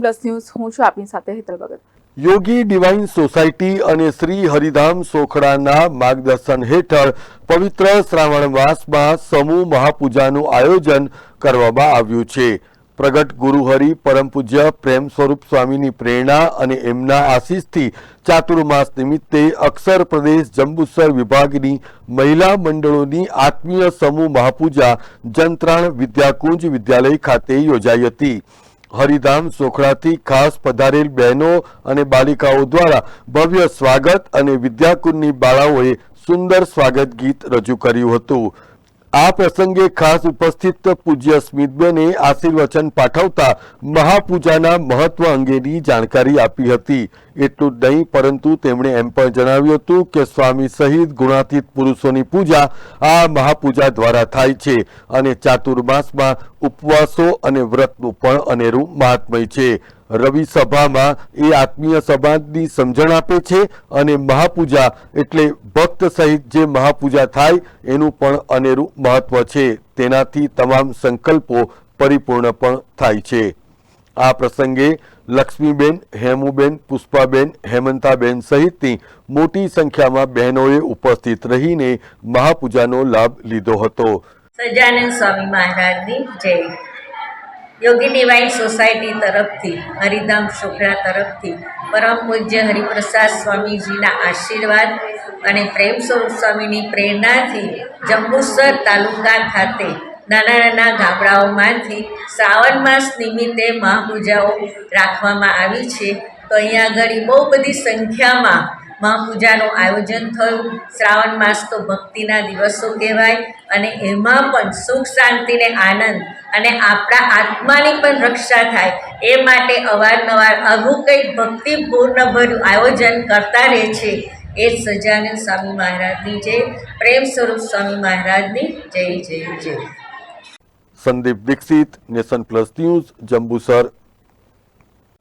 Plus news હું છું આપની સાથે હેતલ ભગત. યોગી ડિવાઇન સોસાયટી અને શ્રી હરિધામ સોખડાના માર્ગદર્શન હેઠળ પવિત્ર શ્રાવણ માસમાં સમૂહ મહાપૂજાનું આયોજન કરવામાં આવ્યું છે. પ્રગટ ગુરુહરિ પરમ પૂજ્ય પ્રેમ સ્વરૂપ સ્વામીની પ્રેરણા અને એમના આશીષથી ચાતુર્માસ નિમિત્તે અક્ષર પ્રદેશ જંબુસર વિભાગની મહિલા મંડળોની આત્મીય સમૂહ મહાપૂજા જંત્રાણ વિદ્યાકુંજ વિદ્યાલય ખાતે યોજાઈ હતી. હરિધામ સોખડાથી ખાસ પધારેલ બહેનો અને બાલિકાઓ દ્વારા ભવ્ય સ્વાગત અને વિદ્યાકુંજની બાળાઓએ સુંદર સ્વાગત ગીત રજૂ કર્યું હતું. આ પ્રસંગે ખાસ ઉપસ્થિત પૂજ્ય સ્મિતબેને આશીર્વચન પાઠવતા મહાપૂજાના મહત્વ અંગેની જાણકારી આપી હતી. એટલું જ નહીં, પરંતુ તેમણે એમ પણ જણાવ્યું હતું કે સ્વામી સહિત ગુણાતીત પુરુષોની પૂજા આ મહાપૂજા દ્વારા થાય છે અને ચાતુર્માસમાં ઉપવાસો અને વ્રતનું પણ અનેરું મહાત્મય છે. રવિ સભામાં એ આત્મીય સમાજની સમજણ આપે છે અને મહાપૂજા એટલે ભક્ત સહિત જે મહાપૂજા થાય એનું પણ અનેરું મહત્વ છે. તેનાથી તમામ સંકલ્પો પરિપૂર્ણ પણ થાય છે. આ પ્રસંગે લક્ષ્મીબેન, હેમુબેન, પુષ્પાબેન, હેમંતાબેન સહિતની મોટી સંખ્યામાં બહેનોએ ઉપસ્થિત રહીને મહાપૂજાનો લાભ લીધો હતો. સજાનંદ સ્વામી મહારાજની જય. યોગી ડિવાઇન સોસાયટી તરફથી, હરિધામ શુક્રા તરફથી, પરમ પૂજ્ય હરિપ્રસાદ સ્વામીજીના આશીર્વાદ અને પ્રેમ સ્વરૂપ સ્વામીની પ્રેરણાથી જંબુસર તાલુકા ખાતે નાના નાના ગામડાઓમાંથી શ્રાવણ માસ નિમિત્તે મહાપૂજાઓ રાખવામાં આવી છે. તો અહીંયા આગળ બહુ બધી સંખ્યામાં મહાપૂજાનું આયોજન થયું. શ્રાવણ માસ તો ભક્તિના દિવસો કહેવાય અને એમાં પણ સુખ, શાંતિને આનંદ અને આપણા આત્માની પણ રક્ષા થાય. એ માટે અવારનવાર આવું કંઈક ભક્તિપૂર્ણ ભર્યું આયોજન કરતા રહે છે. એ સજાનંદ સ્વામી મહારાજની જય પ્રેમ સ્વરૂપ સ્વામી મહારાજની જય જય જય. Sandeep Dikshit, nation plus news, Jambusar.